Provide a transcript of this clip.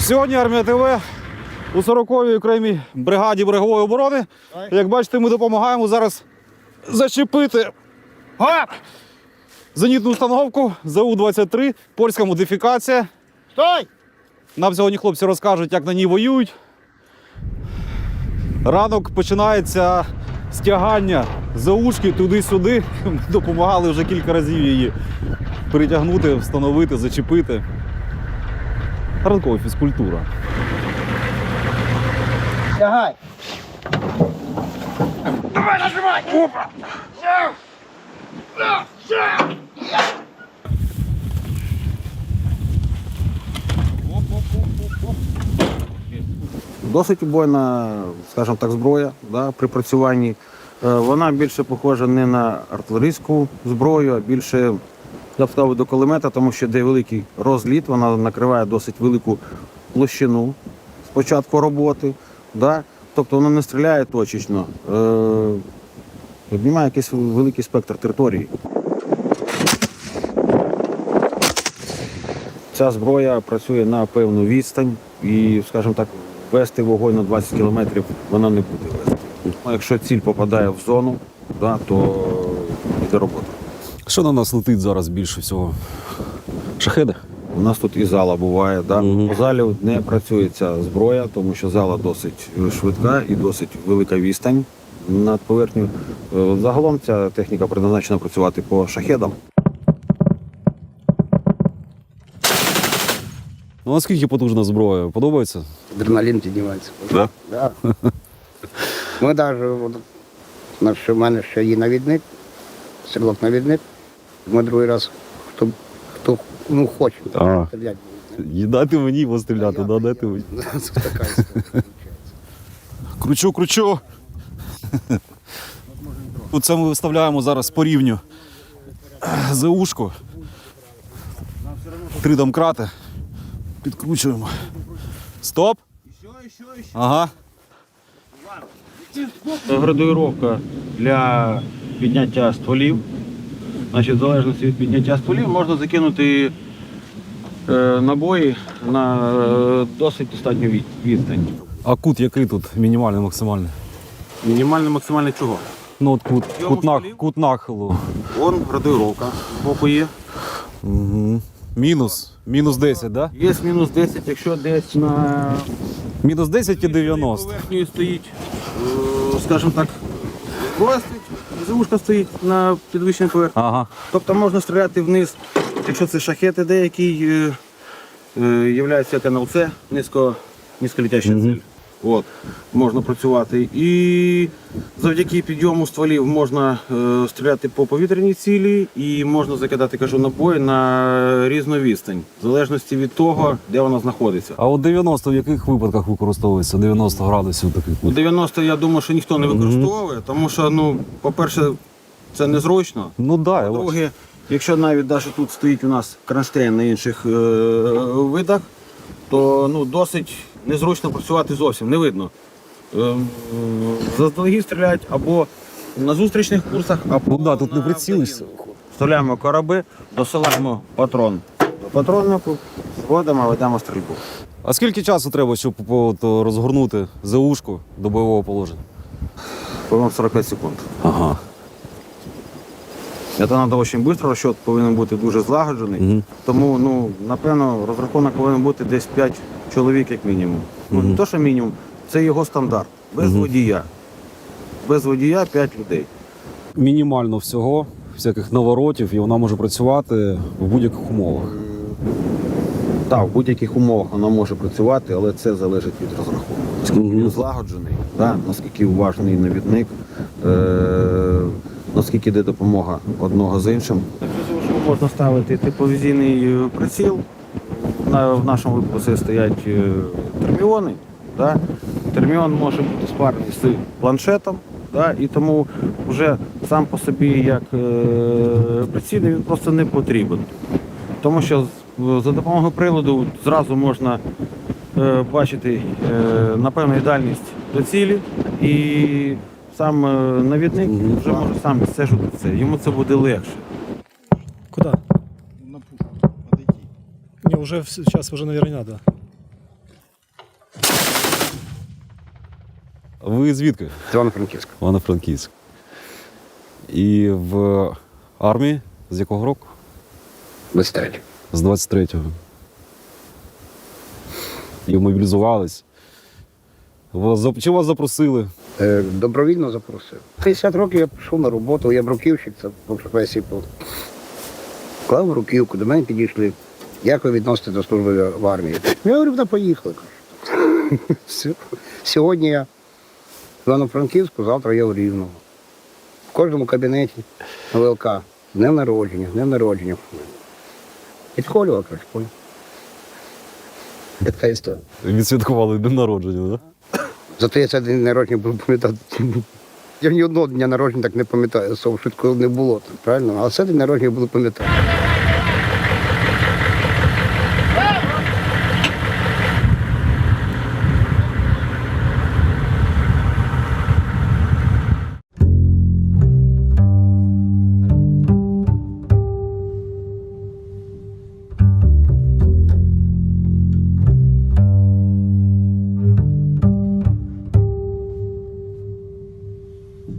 Сьогодні армія ТВ у 40-й окремій бригаді берегової оборони. Як бачите, ми допомагаємо зараз зачепити а! зенітну установку ЗУ-23, польська модифікація. Стой! Нам сьогодні хлопці розкажуть, як на ній воюють. Ранок починається з тягання заушки туди-сюди. Ми допомагали вже кілька разів її перетягнути, встановити, зачепити. Ранкова фізкультура. Лягай! Досить убойна, скажімо так, зброя да, при працюванні. Е, Вона більше похожа не на артилерійську зброю, а більше я до кулемета, тому що де великий розліт, вона накриває досить велику площину з початку роботи. Да? Тобто вона не стріляє точечно, е, обнімає якийсь великий спектр території. Ця зброя працює на певну відстань і, скажімо так, вести вогонь на 20 кілометрів вона не буде вести. Ну, Якщо ціль попадає в зону, да, то йде робота. Що на нас летить зараз більше всього? Шахеди? У нас тут і зала буває. Да? Мгм. По залі не працює ця зброя, тому що зала досить швидка і досить велика відстань над поверхнею. Е, Загалом ця техніка предназначена працювати по шахедам. Ну наскільки потужна зброя? Подобається? Адреналін піднімається. Да? Да. Ми навіть, у мене ще є навідник, стрілок навідник. Ми другий раз, хто, хто ну, хоче А. стріляти. Дайте мені постріляти, да, дайте мені. Це така історія. Кручу, кручу. Оце ми виставляємо зараз по рівню ЗУшку. Три домкрати. Підкручуємо. Стоп. Ага. Градуїровка для підняття стволів. Значить, в залежності від підняття стволів можна закинути е, набої на е, досить достатню відстань. А кут який тут? Мінімальний, максимальний? Мінімальний максимальний чого? Ну от кут, кут, нах, кут нахилу. Вон градуїровка з боку є. Угу. Мінус. Мінус 10, да? Є мінус 10, якщо десь на Мінус 10 і 90. поверхні стоїть, е, скажімо так, зброя завушка стоїть на підвищеній поверхні. Ага. Тобто можна стріляти вниз, якщо це шахети деякі, е, е, являється як НЛЦ, низько, низьколітяща ціль. От, можна працювати. І завдяки підйому стволів можна е, стріляти по повітряній цілі і можна закидати кажу, набої на різну відстань, в залежності від того, де вона знаходиться. А от 90 в яких випадках використовується? 90 градусів такий У 90 я думаю, що ніхто не використовує, тому що, ну, по-перше, це незручно. Ну да. По-друге, якщо навіть навіть тут стоїть у нас кронштейн на інших е, видах, то ну, досить незручно працювати зовсім, не видно. Е, заздалегідь стріляють або на зустрічних курсах, або Ну да, тут не прицілишся. Вставляємо кораби, досилаємо патрон до патроннику, зводимо, ведемо стрільбу. А скільки часу треба, щоб от, розгорнути ЗУшку до бойового положення? По-моєму, 45 секунд. Ага. Це треба дуже швидко, розчот повинен бути дуже злагоджений. Мгм. Тому, ну, напевно, розрахунок повинен бути десь 5 чоловік, як мінімум. Ну, не то, що мінімум, це його стандарт. Без водія. Без водія 5 людей. Мінімально всього, всяких наворотів, і вона може працювати в будь-яких умовах. Так, в будь-яких умовах вона може працювати, але це залежить від розрахунку. Наскільки Мгм. він злагоджений, да, наскільки уважний навідник, е- наскільки йде допомога одного з іншим. Можна ставити тепловізійний е, приціл. На, в нашому випадку це стоять е, терміони. Да? Терміон може бути спарений з планшетом, да? і тому вже сам по собі як е, приціл він просто не потрібен. Тому що за допомогою приладу зразу можна е, бачити е, напевно дальність до цілі, і сам е, навідник вже може сам все відстежити це. Йому це буде легше. Куди? На пушку подойти. Ні, вже зараз вже уже, наверное, надо. Ви звідки? Івано-Франківська. Івано-Франківськ. І в армії з якого року? Вистрелі. З 23-го. І мобілізувались. Вас, чи вас запросили? Е, Добровільно запросив. 50 років я пішов на роботу, я бруківщик, це по професії. був. Клав руківку, до мене підійшли. Як ви відносите до служби в армії? Я говорю, да поїхали. Сьогодні я в Івано-Франківську, завтра я в Рівному. В кожному кабінеті ВЛК. Днем народження, днем народження. Підхолював, кажу, понял. Така історія. Відсвяткували день народження, так? Зато цей день народження буду пам'ятати. Я ні одного дня народження так не пам'ятаю, швидко не було, правильно? Але все день народження буду пам'ятати.